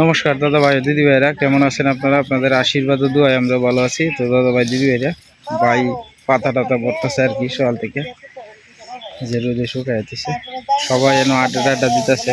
নমস্কার দাদা ভাই দিদি ভাইরা কেমন আছেন আপনারা? আপনাদের আশীর্বাদ ও দোয়ায় আমরা ভালো আছি। তো দাদা ভাই দিদি ভাইরা ভাই, পাতা টাতা পড়তেছে আর কি সকাল থেকে। যে রোদে শুকাইতেছে সবাই যেন আড্ডা আড্ডা দিতেছে।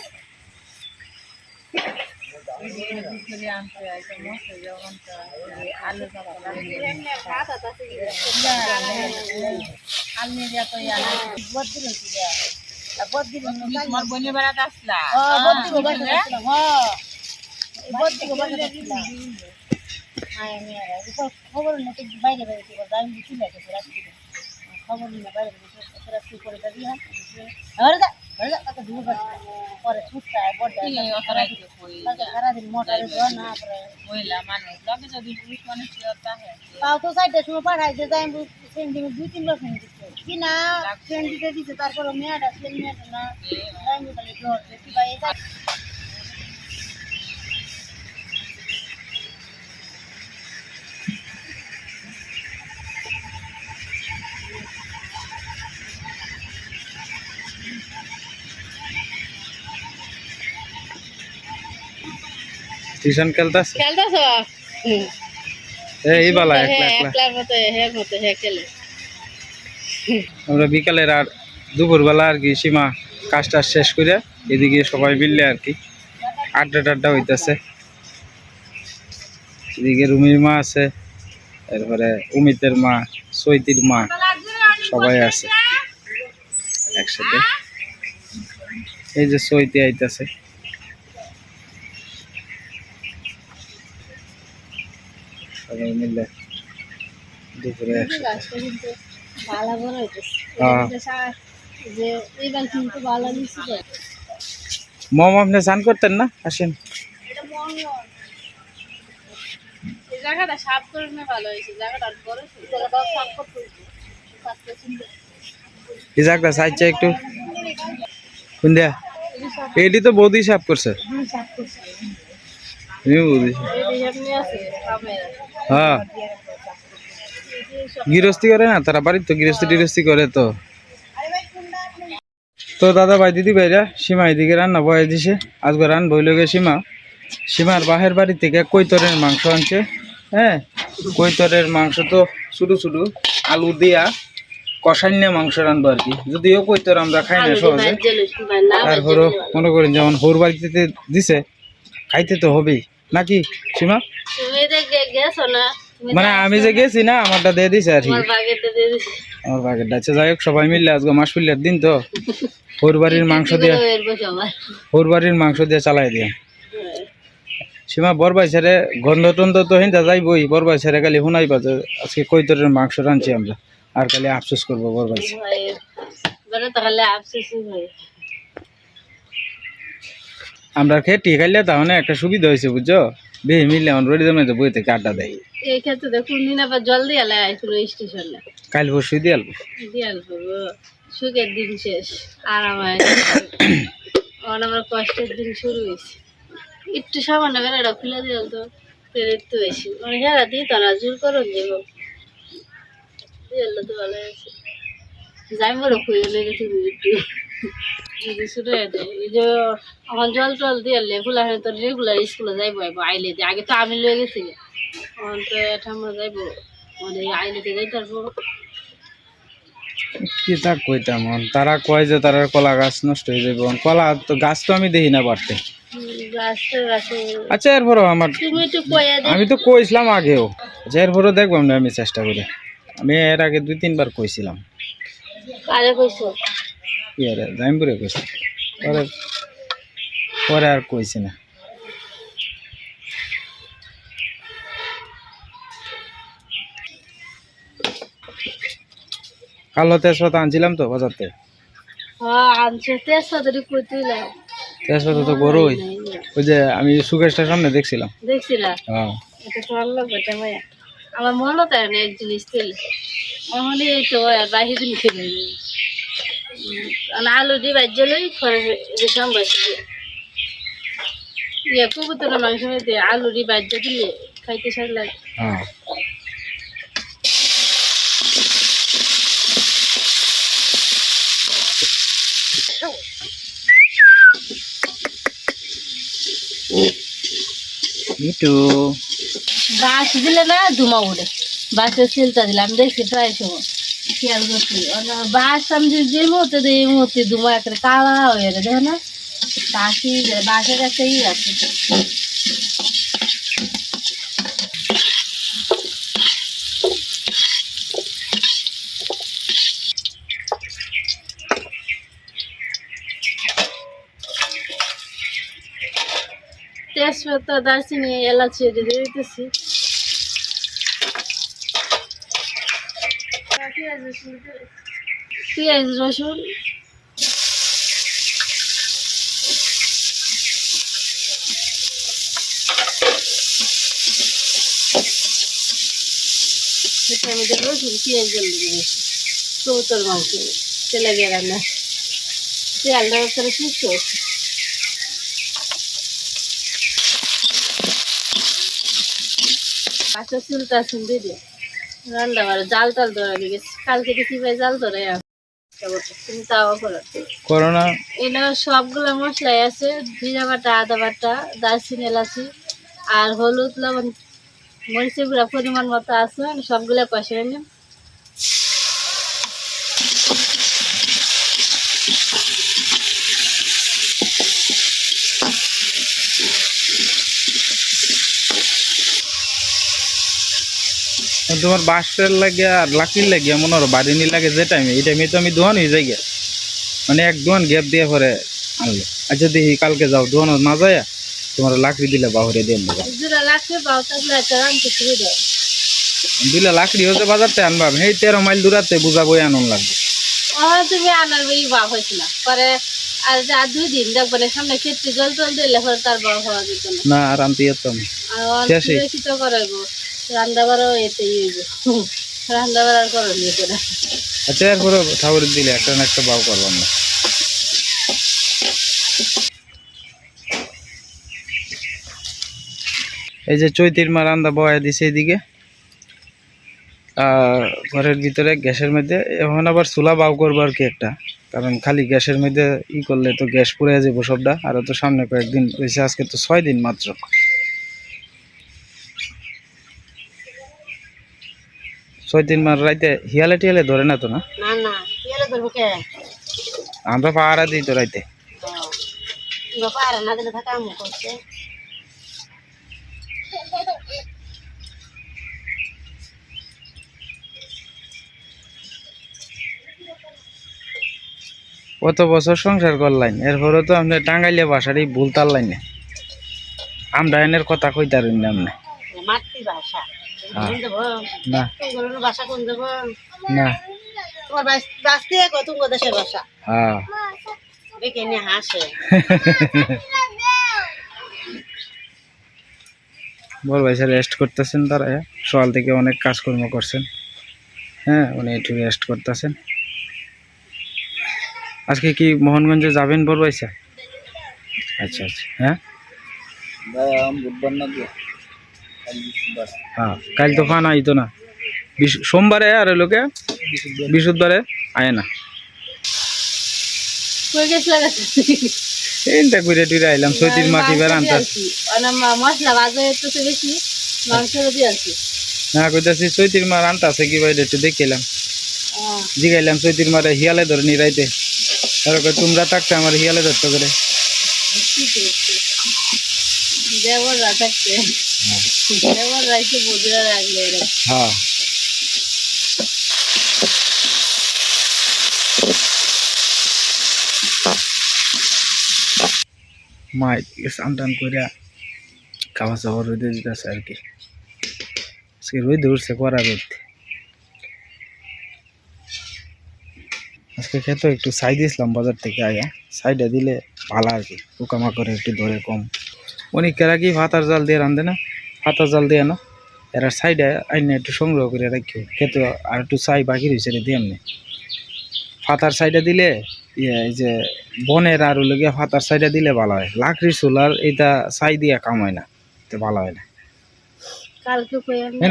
খবর বাইরে বাইরে আমি বুঝি না খবর নিয়ে বাইরে কি করে। দাবি তাও তো সাইডে সময় পাঠাইছে যাই আমি দুই তিন ফোন দিচ্ছে কি না ফ্রেন্ড দিতে দিচ্ছে তারপরে মেয়েটা ছেলে মেয়েটা না টিউশন খেলতেছে? খেলতেছ এই বালা একলা একলা একলার মতো হের মতো হে খেলে। আমরা বিকালের আর দুপুরবেলা আর কি সীমা কাজ টাজ শেষ করে এদিকে সবাই মিললে আর কি আড্ডা টাড্ডা হইতেছে। এদিকে রুমির মা আছে এরপরে অমিতের মা সৈতির মা সবাই আছে একসাথে। এই যে সৈতি আইতাছে সবাই মিলে দুপুরে একসাথে। ভালো বড় হইতেছে। যে এইবার কিন্তু ভালো নিচ্ছে মম আপনি স্নান করতেন না? আসেন। এই জায়গাটা সাফ করে নিয়ে ভালো হয়েছে। জায়গাটা বড় জায়গাটা সাফ করতে হয়েছে। কাজটা সুন্দর। এই জায়গাটা একটু কোন দিয়া এটি তো বৌদি সাফ করছে। সাফ বৌদি। হ্যাঁ। গৃহস্থী করে না? তারা বাড়ির তো গৃহস্থী টিরস্থী করে তো। তো দাদা ভাই দিদি ভাইরা সীমা এদিকে রান্না বয়ে দিছে। আজকে রান বইল গে সীমা। সীমার বাহের বাড়ি থেকে কৈতরের মাংস আনছে। হ্যাঁ কৈতরের মাংস তো শুধু শুধু আলু দিয়া কষান্য মাংস রানবো আর কি। যদিও কৈতর আমরা খাই না সহজে। তারপরও মনে করেন যেমন হোর বাড়িতে দিছে খাইতে তো হবেই। নাকি সীমা? তুমি গেছো না? মানে আমি যে গেছি না আমারটা দিয়ে দিছে আর কি। আমার বাগেরটা আচ্ছা যাই হোক সবাই মিললে আজকে মাস পিল্লার দিন তো। হোর বাড়ির মাংস দিয়ে হোর বাড়ির মাংস দিয়ে চালাই দিয়ে। সীমা বরবাই ছেড়ে গন্ধ টন্ধ তো হিন্দা যাইবই। বরবাই ছেড়ে খালি শুনাই বাজে। আজকে কৈতরের মাংস রাঁধছি আমরা। আর খালি আফসোস করব বরবাই। আমরা খেয়ে টি খাইলে তাহলে একটা সুবিধা হয়েছে বুঝছ? বেহে মিললে আমার রোডি দামে তো বই থেকে আড্ডা দেয়। এই ক্ষেত্রে দেখুন দিন আবার জল দিয়ে আইছিল স্টেশনে। কাল পরশু দিয়ে আলবো? দিয়ে সুখের দিন শেষ। আর আমার আমার কষ্টের দিন শুরু হয়েছে। একটু সামান্য বেড়াটা খুলে দিয়ে তো ফের তো বেশি। মানে হেরা দিত না জোর করুন দিয়ে তো ভালো আছে যাই বড় খুঁজে হয়ে এই যে এখন জল টল দিয়ে লেগুলার তো রেগুলার স্কুলে যাইবো আইলে দিয়ে আগে তো আমি লয়ে গেছি এখন তো এটা আমরা যাইবো মানে আইলেতে যাইতে পারব। কি তা কইতাম তারা কয় যে তারা কলা গাছ নষ্ট হয়ে যাবে কলা তো গাছ তো আমি দেখি না বাড়তে। আচ্ছা এরপরও আমার আমি তো কইছিলাম আগেও যে এরপরও দেখবাম না আমি চেষ্টা করে। আমি এর আগে দুই তিনবার কইছিলাম। কারে কইছো? ইয়ারে জাইমপুরে কইছি। পরে পরে আর কইছি না। কালো তেজপাতা আনছিলাম তো বাজার থেকে হ্যাঁ তেজপাতা তো ওই যে আমি সুকেশটার সামনে দেখছিলাম। দেখছিলা? হ্যাঁ। আমার মনে তাই না এক জিনিস এই তো আর দিন খেলে আলু দিয়ে বাজ্য লই রেশম বাসি ইয়ে কবুতর মাংস মধ্যে আলু দিয়ে বাজ্য দিলে খাইতে স্বাদ লাগে। হ্যাঁ। মিটু বাঁশ দিলে না ধুমা উড়ে। বাঁশের সিলটা দিলে আমি দেখছি প্রায় সময়। খেয়াল করছি বাঁশ আমি যে- মুহূর্তে দিই, এই মুহূর্তে ধুমা একটা কালা হয়ে যায় দেখো না? বাঁশি বাঁশের একটা ই আছে। তেজপাতা, দারচিনি, এলাচি দিয়ে দিতেছি। পেঁয়াজ রসুন এটার মধ্যে রসুন পেঁয়াজ জল দিয়ে কবুতর মাংস তেলে দিয়ে রান্না তেলটা করে শুকনো আচ্ছা চুলটা শুন দিদি রান্না জাল টাল ধরে গেছে কালকে দেখি ভাই জাল ধরে তুমি তাও করো। করোনা? এগুলো সবগুলো মশলাই আছে জিরা বাটা আদা বাটা দারচিনি এলাচি আর হলুদ লবণ মরিচের গুঁড়া পরিমাণ মতো আছে সবগুলো কষে নিলাম। তোমার বাঁশের লাগে আর লাকির লাগে মনে হয় বাড়ি নি লাগে যে টাইমে এই টাইমে তো আমি দোয়ান হয়ে যাই। মানে এক দোয়ান গ্যাপ দিয়ে পরে আনলে। আচ্ছা দেখি কালকে যাও দোয়ান না যায় তোমার লাকড়ি দিলে বাহরে দিয়ে লাগবে দাও। দিলে লাকড়ি হচ্ছে বাজারতে আনবা এই তেরো মাইল দূরাতে বুঝাবো আনন্দ লাগবে। ও তুমি আনার বেই বাপ হয়েছিল। পরে আর যা দুই দিন দেখব সামনে ক্ষেত্রে জল টল দিলে তার বাপ হওয়া যেত না। আর আনতে যেতাম। আর করাইবো। আচ্ছা এই যে চৈতির মা রান্দা বয়া দিছে এদিকে। ঘরের ভিতরে গ্যাসের মধ্যে, এখন আবার চুলা বাউ করব আর কি একটা। কারণ খালি গ্যাসের মধ্যে ই করলে তো গ্যাস পুড়ে যাব সবটা। আর তো সামনে কয়েকদিন হয়েছে আজকে তো ছয় দিন মাত্র। ছয় দিন মার রাইতে হিয়ালে টিয়ালে ধরে না তো না? আমরা পাহারা দিই তো রাইতে। কত বছর সংসার করলাইন? এরপরে তো আপনি টাঙ্গাইলে বাসারই ভুল তারলাইন আমরা এনের কথা কইতারেন না আপনি। মাতৃভাষা। না। তোমার কোন দেবো? না। তোমার বাঁচতে কত দেশের ভাষা হ্যাঁ। দেখে নিয়ে হাসে? বড় ভাই স্যার রেস্ট করতেছেন তারা হ্যাঁ? সকাল থেকে অনেক কাজকর্ম করছেন। হ্যাঁ উনি একটু রেস্ট করতেছেন। আজকে কি মোহনগঞ্জে যাবেন বড় ভাই স্যার? আচ্ছা আচ্ছা। হ্যাঁ? হ্যাঁ কাল তো ফান আইতো না। সোমবারে আর লোকে বৃহস্পতিবারে আয় না। এইটা ঘুরে টুরে আইলাম সৈতির মাটি বেড়ান্তা মশলা বাজে তো বেশি মাংস দিয়ে আনছি। না কইতাছি চৈতির মার আনতাছে কি ভাই একটু দেখিলাম। জিগাইলাম চৈতির মারে হিয়ালে ধরে নি রাইতে তোমরা থাকতে আমার হিয়ালে ধরতে করে। থাকতে দেবররা একটু বুঝে রাখলে এরা হ্যাঁ মাই স্নান টান করে খাওয়া চাওয়া রোদে দিতেছে আর কি আজকে রোদ উঠছে করা রোদ আজকে খেতে একটু সাই দিয়েছিলাম বাজার থেকে আয়া সাইডে দিলে ভালো আর কি পোকামাকড় একটু ধরে কম অনেকেরা কি ভাতার জাল দিয়ে রান্ধে না ভাতার জাল দিয়ে না এরা সাইডে আইনে একটু সংগ্রহ করে রাখি। খেতে আর একটু চাই বাকি রয়েছে রে দিয়ে এমনি ফাতার সাইডে দিলে ইয়ে এই যে বনের আর হলো গিয়ে ফাতার সাইডে দিলে ভালো হয়। লাকড়ির সোলার এটা সাই দিয়ে কাম হয় না তো ভালো হয় না।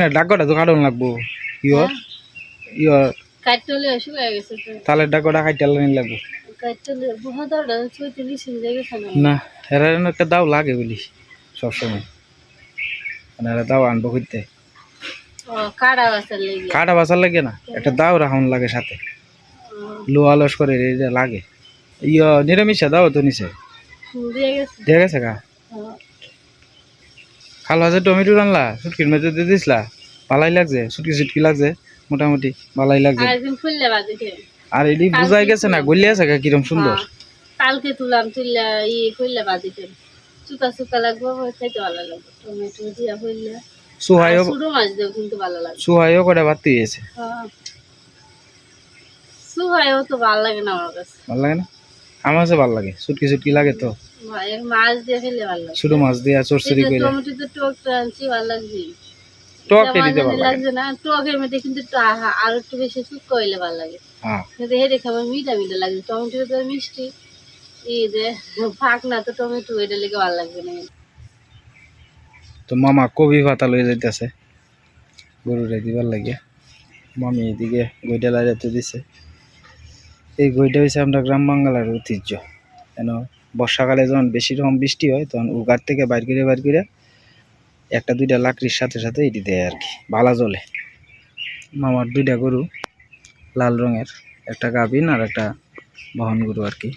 না ডাকটা তো কাটন লাগবো। ইয়র ইয়র। কাটতে হলে শুকায় গেছে তো। ডাকটা কাটতে নিন লাগবো। না এরা একটা দাও লাগে বলি সবসময়। মানে দাও আনব বাসার কাটা বাঁচার লাগে না একটা দাও রাখুন লাগে সাথে। লো আলস করে এটা লাগে। ইয় নিরামিষা দাও তো নিচে। দিয়ে গেছে। কা। খাল হাজার টমেটো রানলা সুটকির মধ্যে দিয়ে দিসলা ভালাই লাগছে সুটকি সুটকি লাগছে মোটামুটি ভালাই লাগছে। আর এটি বুঝাই গেছে না গলিয়ে আছে কা কিরম সুন্দর। হ্যাঁ। কালকে তুলাম তুললে ই ফুললে বাজে চুকা চুকা লাগবে খাইতে ভালো লাগবে টমেটো দিয়া সুহাইও ছোটো মাছ দিয়েও কিন্তু ভালো লাগবে। সুহাইও করে বাড়তে গিয়েছে হ্যাঁ। সুহাইও তো ভালো লাগে না আমার কাছে। ভালো লাগে না? আমার কাছে ভালো লাগে সুটকি সুটকি লাগে তো। ভাইয়ের মাছ দিয়ে ফেললে ভালো লাগে। ছোট মাছ দিয়ে চরচরি করে টমেটো তো টকটা আনছি ভালো দিতে ভালো লাগে। না টকের মধ্যে কিন্তু আর একটু বেশি শুক্কা হইলে ভালো লাগে। হ্যাঁ হেঁটে খাবার মিঠা মিঠা লাগে টমেটো তো মিষ্টি। তো টমেটো মামা কবি পাতা লয়ে যাইতেছে। গরুরে দিবার লাগে মামি এদিকে গইটা লাগাতে দিছে। এই গইটা হয়েছে আমরা গ্রাম বাংলার ঐতিহ্য। কেন, বর্ষাকালে যখন বেশি রকম বৃষ্টি হয়, তখন উগার থেকে বাইর করে বাইর করে একটা দুইটা লাকড়ির সাথে সাথে এটি দেয় আর কি, বালা জলে। মামার দুইটা গরু লাল রঙের, একটা গাভিন আর একটা বহন গরু আর কি।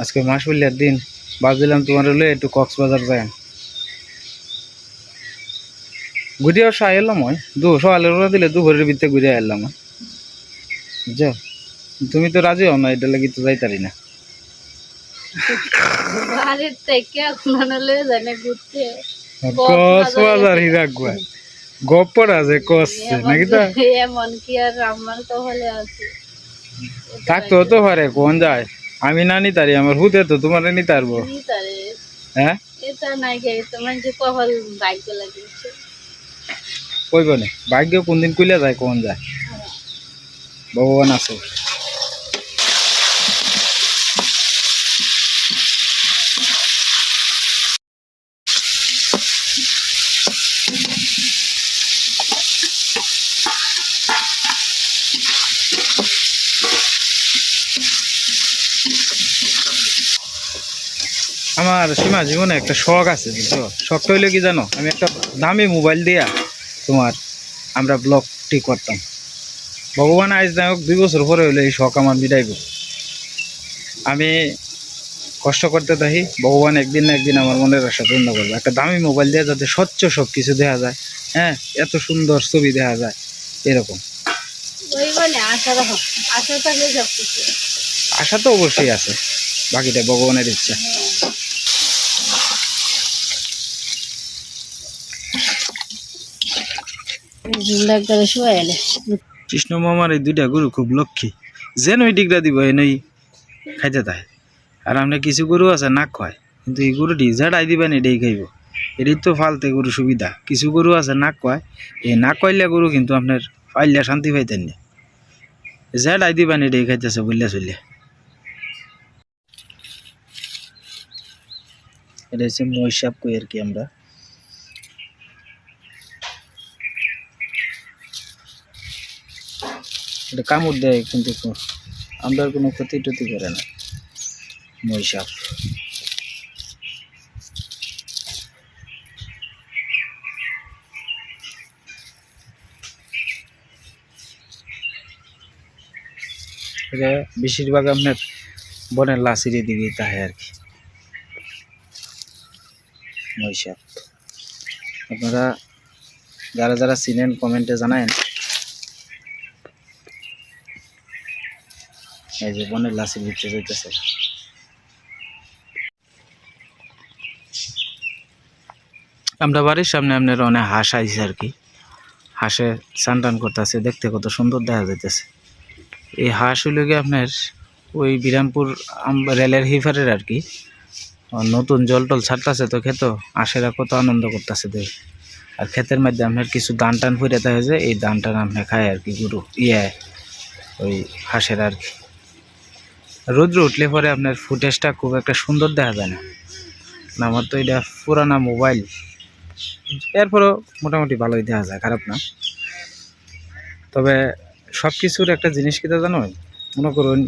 আজকে মাস বললের দিন। ভাবছিলাম তোমার হলে একটু কক্সবাজার যায় ঘুরে আসা এলাম ওই দু সকালের ওরা দিলে দুপুরের ভিতরে ঘুরে এলাম বুঝছ তুমি তো রাজি হও না এটা লাগি তো যাইতারি না। লয়ে যায় না কক্সবাজার হিরাগুয়া গপ্পর আছে কষছে নাকি তো? এমন কি আর আমার তো হলে আছে। থাকতে হতে পারে কোন যায়। আমি না নিতারি আমার হুতে তো তোমার নিতে পারব তারে হ্যাঁ? এটা নাই গে ভাগ্য লাগিয়েছে। কইব না ভাগ্য কোন দিন কইলে যায় কোন যায়? ভগবান আছে। আমার সীমা জীবনে একটা শখ আছে বুঝছ? শখটা হইলে কি জানো? আমি একটা দামি মোবাইল দিয়া তোমার আমরা ব্লগটি করতাম। ভগবান আজ না হোক দুই বছর পরে হইলে এই শখ আমার বিদায় আমি কষ্ট করতে থাকি ভগবান একদিন না একদিন আমার মনের আশা পূর্ণ করবে। একটা দামি মোবাইল দেওয়া যাতে স্বচ্ছ সব কিছু দেখা যায় হ্যাঁ? এত সুন্দর ছবি দেখা যায় এরকম। মানে আশা তো অবশ্যই আছে বাকিটা ভগবানের ইচ্ছা। কৃষ্ণ মামার এই দুইটা গরু খুব লক্ষ্মী। যেন ওই ডিগরা দিব এনেই খাইতে তাই আর আমরা কিছু গরু আছে নাক খায় কিন্তু এই গরুটি ঝাড়াই দিবেন এটাই খাইব। এটাই তো ফালতে গরু সুবিধা। কিছু গরু আছে নাক কয় এই নাক কইলে গরু কিন্তু আপনার পাইলে শান্তি পাইতেন না। ঝাড়াই দিবেন এটাই খাইতেছে বললে চললে এটা হচ্ছে মহিষাপ কই আর কি আমরা। এটা কামড় দেয় কিন্তু আমরা কোনো ক্ষতি টতি করে না। মহিষাপ এটা বেশিরভাগ আপনার বনের লাশির দিকে তাহে আর কি। মহিষাপ আপনারা যারা যারা চিনেন, কমেন্টে জানায়েন। এই যে বনের লাশির ভিতরে যাইতেছে। আমরা বাড়ির সামনে আপনার অনেক হাঁস আইছে আর কি। হাঁসে স্নান টান করতেছে, দেখতে কত সুন্দর দেখা যাইতেছে। এই হাঁস হইল গিয়ে আপনার ওই বিরামপুর রেলের হিফারের আর কি। নতুন জল টল ছাড়তেছে তো খেতো আশেরা কত আনন্দ করতেছে দেখ। আর ক্ষেতের মধ্যে আপনার কিছু দান টান ফুরে থাকে যে, এই দান টান আপনি খায় আর কি গুরু ইয়ে ওই হাঁসের আর কি। রৌদ্র উঠলে পরে আপনার ফুটেজটা খুব একটা সুন্দর দেখা যায় না। আমার তো এটা পুরানা মোবাইল। এরপরও মোটামুটি ভালোই দেখা যায়, খারাপ না। তবে সব কিছুর একটা জিনিস কিটা জানো? মনে করুন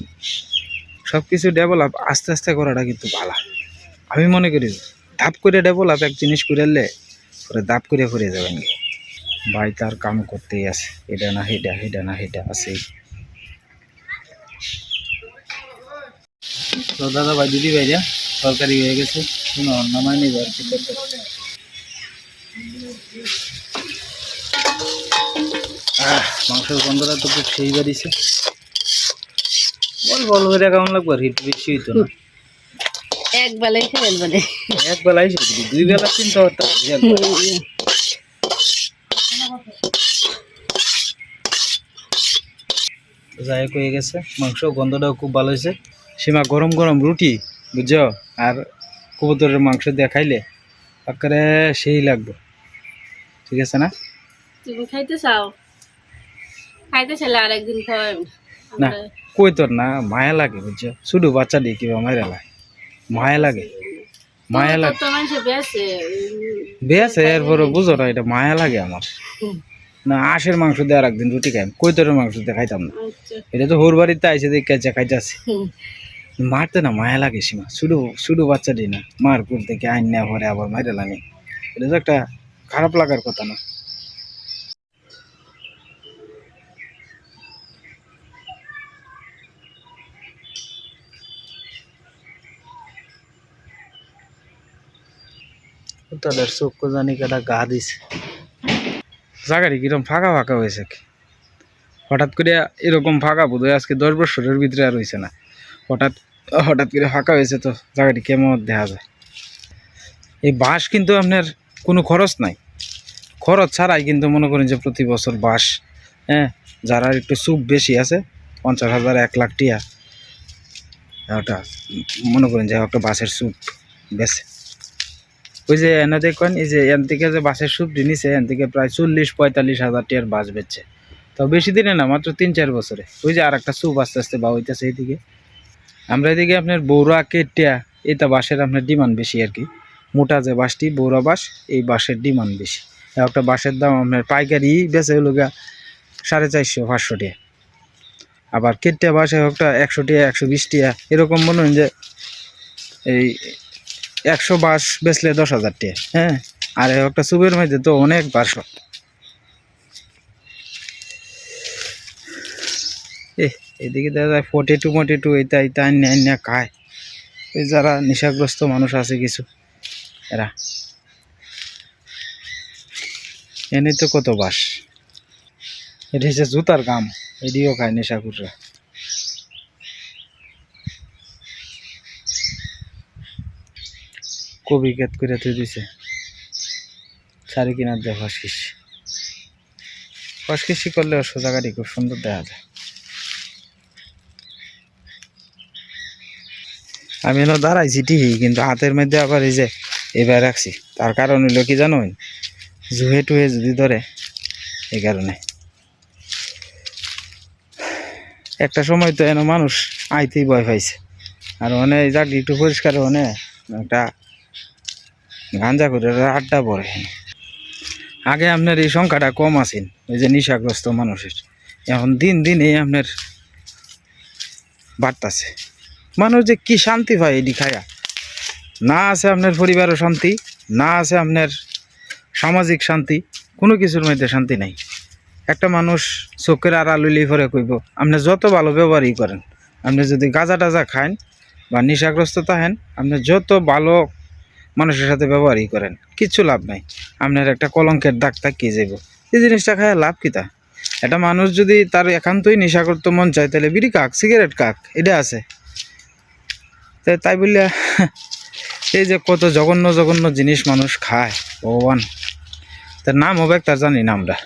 সব কিছু ডেভেলপ আস্তে আস্তে করাটা কিন্তু ভালো আমি মনে করি, ধাপ করে ডেভেলপ এক জিনিস করলে পরে ধাপ করে ফুরে যাবেন ভাই তার কাম করতেই আছে। এটা না হেটা হেটা না হেটা আছে। তো দাদা ভাই দিদি ভাইরা সরকারি হয়ে গেছে। শুনো নামাই নেবে আর কি। মাংসের গন্ধটা তো খুব সেই বাড়িছে। বল বল করে কেমন লাগবে? হিট বেশি হইতো না। এক বেলায় খেলেন মানে এক বেলা এসে দুই বেলা চিন্তা হবে, যাই হয়ে গেছে। মাংস গন্ধটাও খুব ভালো হয়েছে। সীমা গরম গরম রুটি বুঝছ? আর কবুতরের মাংস দেখাইলে খাইলে একেবারে সেই লাগবে। ঠিক আছে না? তুমি খাইতে চাও? খাইতে চাইলে আরেকদিন খাওয়াই না কই তোর না মায়া লাগে বুঝছ? শুধু বাচ্চা দিয়ে কিবা মায়েরা লাগে মায়া লাগে মায়া লাগে। বেছে এরপরে বুঝো না এটা মায়া লাগে আমার। না আশের মাংস দিয়ে আর একদিন রুটি খাই কৈতরের মাংস দিয়ে খাইতাম না? আচ্ছা। এটা তো হোর বাড়িতে আইসে দেখে খাইতেছে। হুম। মারতে না মায়া লাগে সীমা। শুধু শুধু বাচ্চা দিই না, মার কুল থেকে আইন নেওয়া পরে আবার মাইরে লাগে। এটা তো একটা খারাপ লাগার কথা না। তাদের চক্ষু জানি কেটা গা দিছে। জায়গাটি কিরম ফাঁকা ফাঁকা হয়েছে হঠাৎ করে এরকম ফাঁকা বোধ আজকে দশ বছরের ভিতরে আর হয়েছে না। হঠাৎ হঠাৎ করে ফাঁকা হয়েছে তো, জায়গাটি কেমন দেখা যায়? এই বাঁশ কিন্তু আপনার কোনো খরচ নাই। খরচ ছাড়াই কিন্তু মনে করেন যে প্রতি বছর বাঁশ হ্যাঁ যারা একটু সুপ বেশি আছে, পঞ্চাশ হাজার, এক লাখ টিয়া। ওটা মনে করেন যে একটা বাঁশের স্যুপ বেছে ওই যে এনে দেখেন, এই যে এন থেকে যে বাসের সুপ নিছে, এন থেকে প্রায় চল্লিশ, পঁয়তাল্লিশ হাজার টিয়ার বাস বেচছে। তো বেশি দিনে না, মাত্র তিন, চার বছরে। ওই যে আর একটা সুপ আস্তে আস্তে বা হইতেছে এইদিকে। আমরা এদিকে আপনার বৌরা, কেটিয়া, এটা বাঁশের আপনার ডিমান্ড বেশি আর কি। মোটা যে বাঁশটি, বৌরা বাঁশ, এই বাঁশের ডিমান্ড বেশি। একটা বাঁশের দাম আপনার পাইকারি বেচে হলো গা সাড়ে চারশো, পাঁচশো টিয়া আবার কেটিয়া বাঁশে একটা একশো টিয়া একশো বিশ টিয়া এরকম মনে হয় যে এই একশো বাস বেচলে দশ হাজার টাকা হ্যাঁ? আর একটা সুপের মধ্যে তো অনেক বারশো এ এদিকে দেখা যায় ফোর্টি টু মোটি টু এইটা এইটা আন্য আন্য খায়। এই যারা নেশাগ্রস্ত মানুষ আছে কিছু, এরা। এনে তো কত বাস। এটা হচ্ছে জুতার গাম এদিকেও খায় নেশাকুররা কবি কেত করে তুই দিছে। শাড়ি কিনার দিয়ে ফসকিস। ফসকিসি করলে সোজা গাড়ি খুব সুন্দর দেখা যায়। আমি এনে দাঁড়াইছি ঠিকই, কিন্তু হাতের মধ্যে আবার এই যে এবার রাখছি। তার কারণ হইল কি জানো? জুহে টুহে যদি ধরে, এই কারণে। একটা সময় তো এন মানুষ আইতেই ভয় পাইছে। আর অনেক জায়গাটি একটু পরিষ্কার হনে একটা গাঞ্জা করে আড্ডা পড়ে। আগে আপনার এই সংখ্যাটা কম আছেন ওই যে নেশাগ্রস্ত মানুষের। এখন দিন দিন এই আপনার বাড়তাছে। মানুষ যে কি শান্তি পায় এটি খায়া? না আছে আপনার পরিবারও শান্তি, না আছে আপনার সামাজিক শান্তি, কোনো কিছুর মধ্যে শান্তি নাই। একটা মানুষ চোখের আড়াল লইলেই পরে কইব, আপনি যত ভালো ব্যবহারই করেন, আপনি যদি গাঁজা টাজা খান বা নেশাগ্রস্ত থাকেন, আপনি যত ভালো মানুষের সাথে ব্যবহারই করেন কিচ্ছু লাভ নাই। আপনার একটা কলঙ্কের দাগ থাকিয়ে যাব এই জিনিসটা খায় লাভ কিতা একটা মানুষ যদি তার একান্তই নেশা করতে মন চায়, তাহলে বিড়ি কাক, সিগারেট কাক, এটা আছে। তাই তাই বললে এই যে কত জঘন্য জঘন্য জিনিস মানুষ খায় ভগবান। তার নাম হবে তার জানি না আমরা।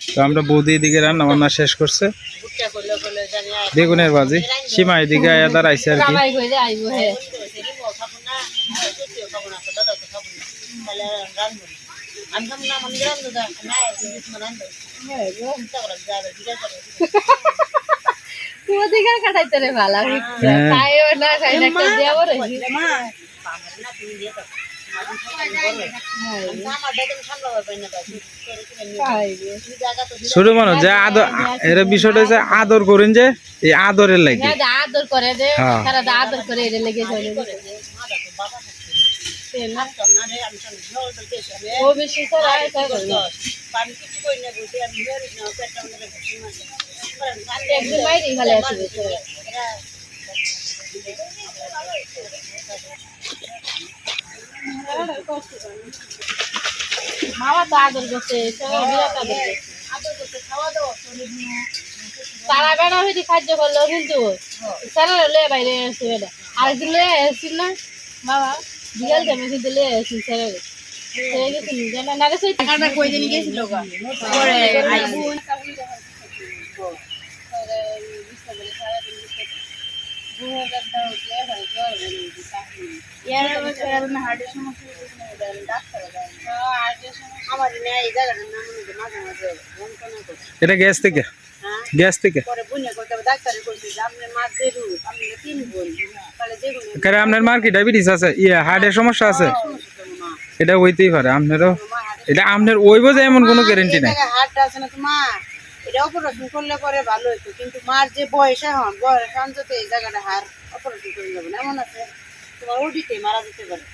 তো আমরা বৌদি এদিকে রান্না বান্না শেষ করছে। বেগুনের বাজি সীমা এদিকে আয়া দাঁড়াইছে আর কি। কামাই ওদিকে কাটাইতে রে ভালো হ্যাঁ। খাইও না খাই না একটা দেবো রইছি ছোট মানুষ যে আদর এর বিষয়টা হচ্ছে আদর করেন যে এই আদরের লাগে। হ্যাঁ আদর করে যে হ্যাঁ। আদর করে লেগে চলে ও বেশি এটা করে না। একদিন বাইরে ভালো আছে মামা তো আদর করছে তারা বেড়া হইতে খাদ্য করল কিন্তু স্যারের লয়ে বাইরে এসে বেড়া আরেকদিন লয়ে এসেছিল না বাবা বিকাল টাইমে কিন্তু লয়ে এসেছিল ছেড়ে গেছিল জানা না গেছে টাকাটা কই দিন গেছিল পরে আইবো এটা গ্যাস থেকে? গ্যাস থেকে? আপনার মার কি ডায়াবেটিস আছে? ইয়ে হার্টের সমস্যা আছে? এটা হইতেই পারে, আপনারও এটা আপনার ওইব যে এমন কোনো গ্যারেন্টি নাই। আছে না তোমার এটা অপারেশন করলে পরে ভালো কিন্তু মার যে বয়স এখন, বয়স অন্তত এই জায়গাটা হার, অপারেশন করে যাবে না, এমন আছে। তোমার ওডিতে মারা যেতে পারে।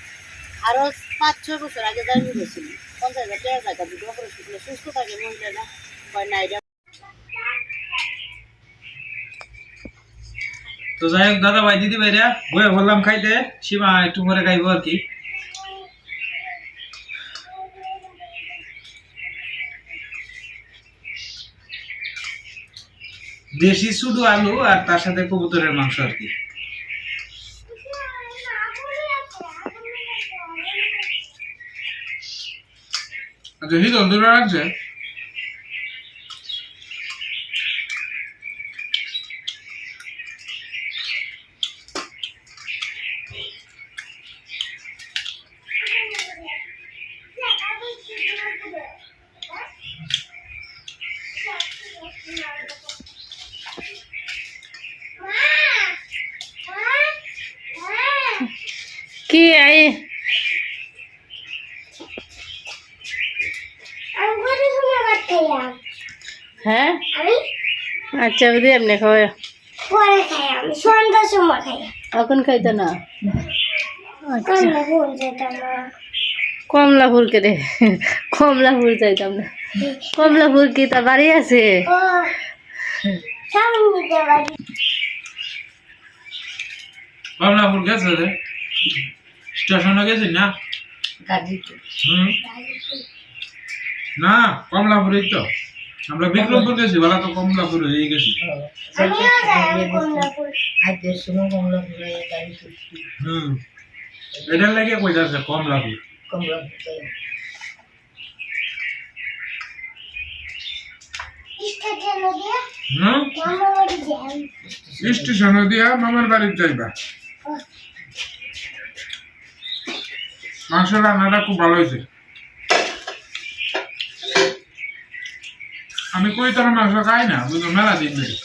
আরও পাঁচ, ছয় বছর আগে জানি গেছিল পঞ্চাশ হাজার টাকা অপারেশন করলে সুস্থ থাকে মহিলারা হয় না। এটা তো যাই হোক দাদা ভাই দিদি ভাইরা বয়ে বললাম খাইতে, সীমা একটু পরে খাইবো আর কি। দেশি শুধু আলু আর তার সাথে কবুতরের মাংস আর কি। আচ্ছা হিদন দূরে রাখছে কি আই হ্যাঁ আচ্ছা বুঝি এমনি খাওয়া পরে খাই আমি সন্ধ্যার সময় খাই। এখন খাইতো না? আচ্ছা। কমলা ফুল যেটা মা কমলা ফুল কে রে কমলা ফুল চাইতাম না। কমলা ফুল কি তা বাড়ি আছে? দেওয়ালি কমলাপুর গেছে রে। স্টেশনে গেছি না? হুম। না কমলাপুরেই তো। আমরা বিক্রমপুর গেছি, বলা তো কমলাপুর হয়ে গেছি। হুম। এটার লাগে কইতাছে কমলাপুর স্টেশন দিয়া মামার বাড়ি যাইবা। মাংস রান্নাটা খুব ভালো হয়েছে। আমি কই তোর মাংস খাই না? বুঝলো মেলা দিন ধরে।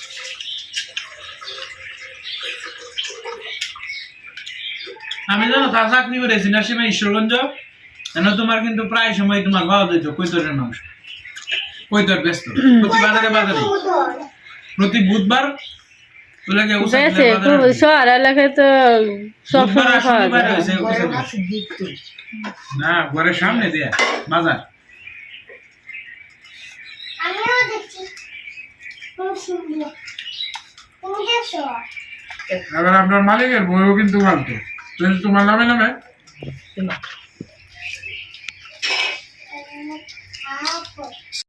আমি জানো তার চাকরি করেছি নাসিমা ঈশ্বরগঞ্জ। কেন তোমার কিন্তু প্রায় সময় তোমার পাওয়া যেত কৈতরের মাংস? কৈতর ব্যস্ত? প্রতি বাজারে বাজারে। প্রতি বুধবার শহর এলাকায় তো সব সময়। না ঘরের সামনে দেয়া বাজার। আমিও দেখছি। খুব সুন্দর। তুমি দেখছ? এবার আপনার মালিকের বইও কিন্তু ফালতু কিন্তু তোমার নামে নামে?